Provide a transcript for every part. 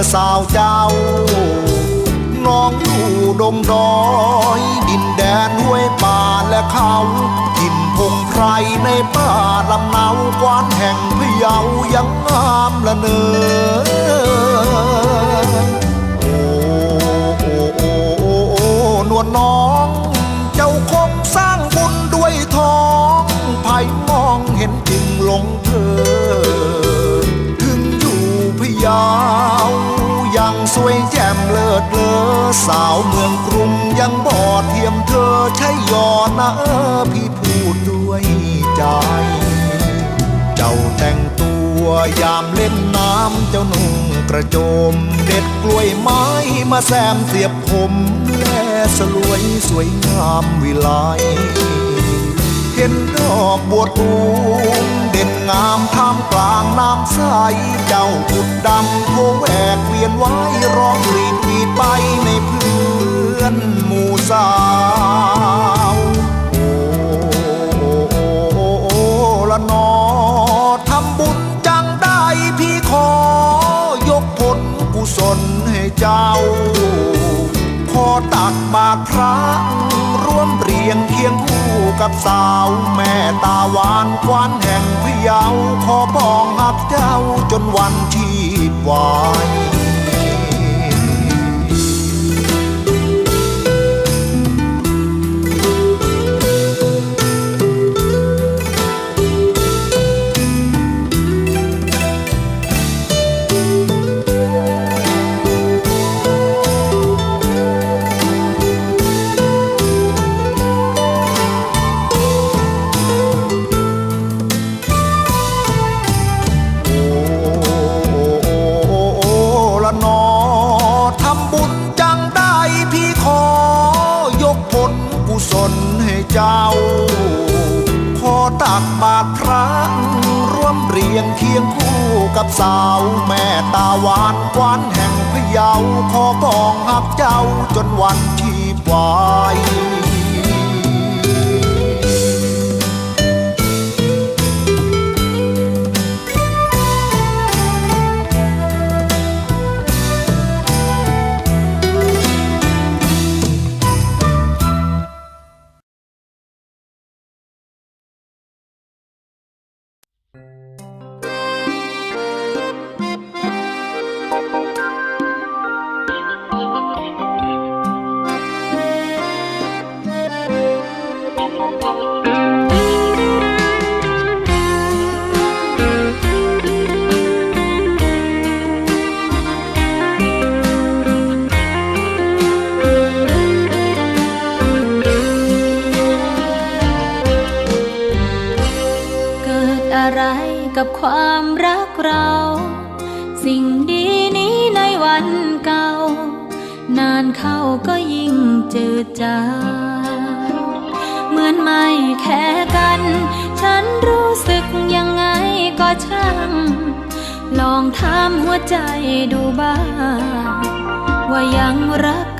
อสาวเจ้า น้องอยู่ดงดอย ดินแดนห้วยป่าและเขาทินพงไพรในป่าลำเนากวานแห่งพะเยายังงามละเนื้อโอ้โอ้โอ้นวลน้อง เจ้าคงสร้างบุญด้วยทองไผ่มองเห็นจึงหลงเธอถึงอยู่พยา วยังสวยแจ่มเลิศเลอสาวเมืองกรุงยังบ่เทียมเธอใช่ยอนะเออพี่พูดด้วยใจ เจ้าแต่งตัวยามเล่นน้ำเจ้านุ่งกระโจม เด็ดกล้วยไม้มาแซมเสียบผมแลสลวยสวยงามวิไลเห็นดอกบัวตูม ไว้ร้องรีดวีดไปในเพื่อนหมู่สาวโอ้โอ้โอ้โอ้ละนอทำบุญจังได้พี่ขอยกผลกุศลให้เจ้าขอตักบาตรพระร่วมเรียงเคียงคู่กับสาวแม่ตาหวานควันแห่งพยาวขอปองหักเจ้าจนวันชีพวาย ยงเคียงคู่กับสาวแม่ตาหวานกวานแห่งพะเยาขอปองหักเจ้าจนวันที่วาย อะไรกับความรักเรา สิ่งดีนี้ในวันเก่า นานเข้าก็ยิ่งจืดจางเหมือนไม่แค่กัน ฉันรู้สึกยังไงก็ช่าง ลองถามหัวใจดูบ้าง ว่ายังรัก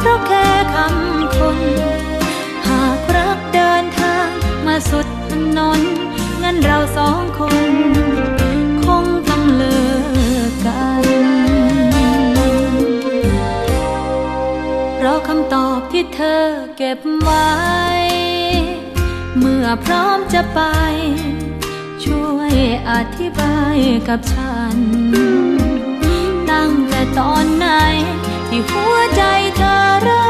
เพราะแค่คำคน หากรักเดินทางมาสุดถนนงั้นเราสองคน คงต้องเลิกกัน เพราะคำตอบที่เธอเก็บไว้ เมื่อพร้อมจะไป ช่วยอธิบายกับฉัน ตั้งแต่ตอนไหน ที่หัวใจเธอเริ่ม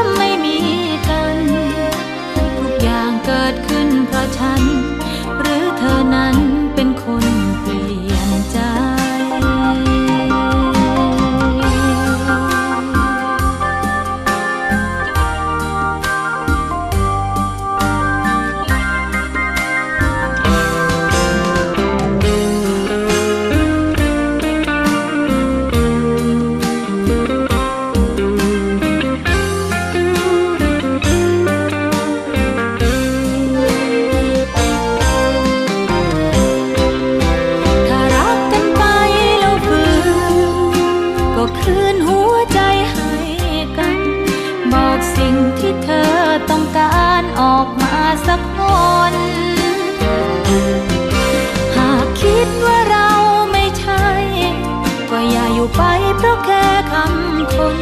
ู่ไปเพราะแค่คำคน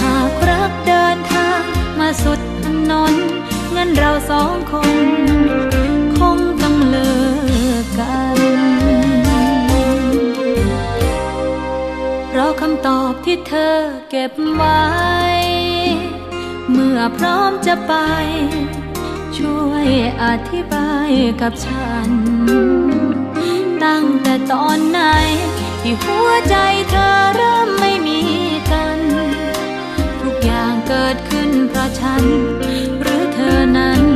หากรักเดินทางมาสุดถนนงั้นเราสองคน คงต้องเลิกกัน เพราะคำตอบที่เธอเก็บไว้ เมื่อพร้อมจะไป ช่วยอธิบายกับฉัน ตั้งแต่ตอนไหน ที่หัวใจเธอเริ่มไม่มีกัน ทุกอย่างเกิดขึ้นเพราะฉัน